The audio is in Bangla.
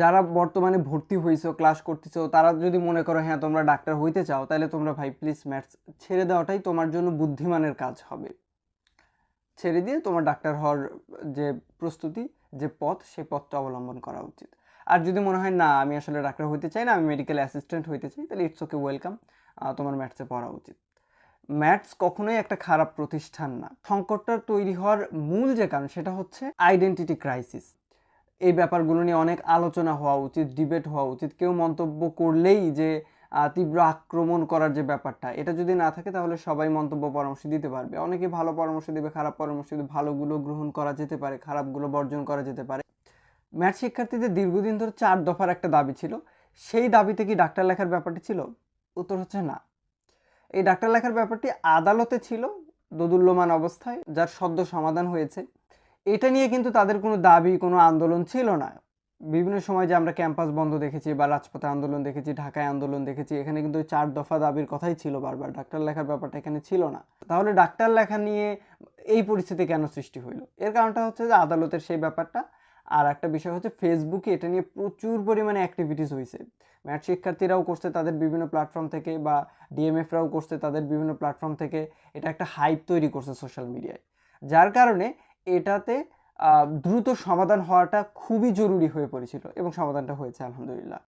যারা বর্তমানে ভর্তি হয়েছো ক্লাস করতেছো, তারা যদি মনে করো হ্যাঁ তোমরা ডাক্তার হইতে চাও, তাহলে তোমরা ভাই প্লিজ ম্যাথস ছেড়ে দেওয়াটাই তোমার জন্য বুদ্ধিমানের কাজ হবে। ছেড়ে দিয়ে তোমার ডাক্তার হওয়ার যে প্রস্তুতি, যে পথ সেই পথটা অবলম্বন করা উচিত। আর যদি মনে হয়, না, আমি আসলে ডাক্তার হইতে চাই না, আমি মেডিকেল অ্যাসিস্ট্যান্ট হইতে চাই, তাহলে ইটস ওকে ওয়েলকাম তোমার ম্যাথসে পড়া উচিত। ম্যাথস কখনোই একটা খারাপ প্রতিষ্ঠান না। সংকটটা তৈরি হওয়ার মূল যে কারণ, সেটা হচ্ছে আইডেন্টিটি ক্রাইসিস এই ব্যাপারগুলো নিয়ে অনেক আলোচনা হওয়া উচিত ডিবেট হওয়া উচিত। কেউ মন্তব্য করলেই যে তীব্র আক্রমণ করার যে ব্যাপারটা, এটা যদি না থাকে তাহলে সবাই মন্তব্য পরামর্শ দিতে পারবে। অনেকে ভালো পরামর্শ দেবে, খারাপ পরামর্শ দেবে, ভালোগুলো গ্রহণ করা যেতে পারে, খারাপগুলো বর্জন করা যেতে পারে। ম্যাথ শিক্ষার্থীদের দীর্ঘদিন ধরে চার দফার একটা দাবি ছিল। সেই দাবিতে কি ডাক্তার লেখার ব্যাপারটি ছিল? উত্তর হচ্ছে না। এই ডাক্তার লেখার ব্যাপারটি আদালতে ছিল, দোদুল্যমান অবস্থায়, যার সদ্য সমাধান হয়েছে। এটা নিয়ে কিন্তু তাদের কোনো দাবি, কোনো আন্দোলন ছিল না। বিভিন্ন সময় যে আমরা ক্যাম্পাস বন্ধ দেখেছি বা রাজপথে আন্দোলন দেখেছি, ঢাকায় আন্দোলন দেখেছি, এখানে কিন্তু চার দফা দাবির কথাই ছিল বারবার। ডাক্তার লেখার ব্যাপারটা এখানে ছিল না। তাহলে ডাক্তার লেখা নিয়ে এই পরিস্থিতি কেন সৃষ্টি হইল? এর কারণটা হচ্ছে যে আদালতের সেই ব্যাপারটা। আর একটা বিষয় হচ্ছে ফেসবুকে এটা নিয়ে প্রচুর পরিমাণে অ্যাক্টিভিটিস হয়েছে ম্যাথ শিক্ষার্থীরাও করছে তাদের বিভিন্ন প্ল্যাটফর্ম থেকে বা ডিএমএফরাও করছে তাদের বিভিন্ন প্ল্যাটফর্ম থেকে। এটা একটা হাইপ তৈরি করছে সোশ্যাল মিডিয়ায় যার কারণে এটাতে দ্রুত সমাধান হওয়াটা খুবই জরুরি হয়ে পড়েছিল এবং সমাধানটা হয়েছে আলহামদুলিল্লাহ।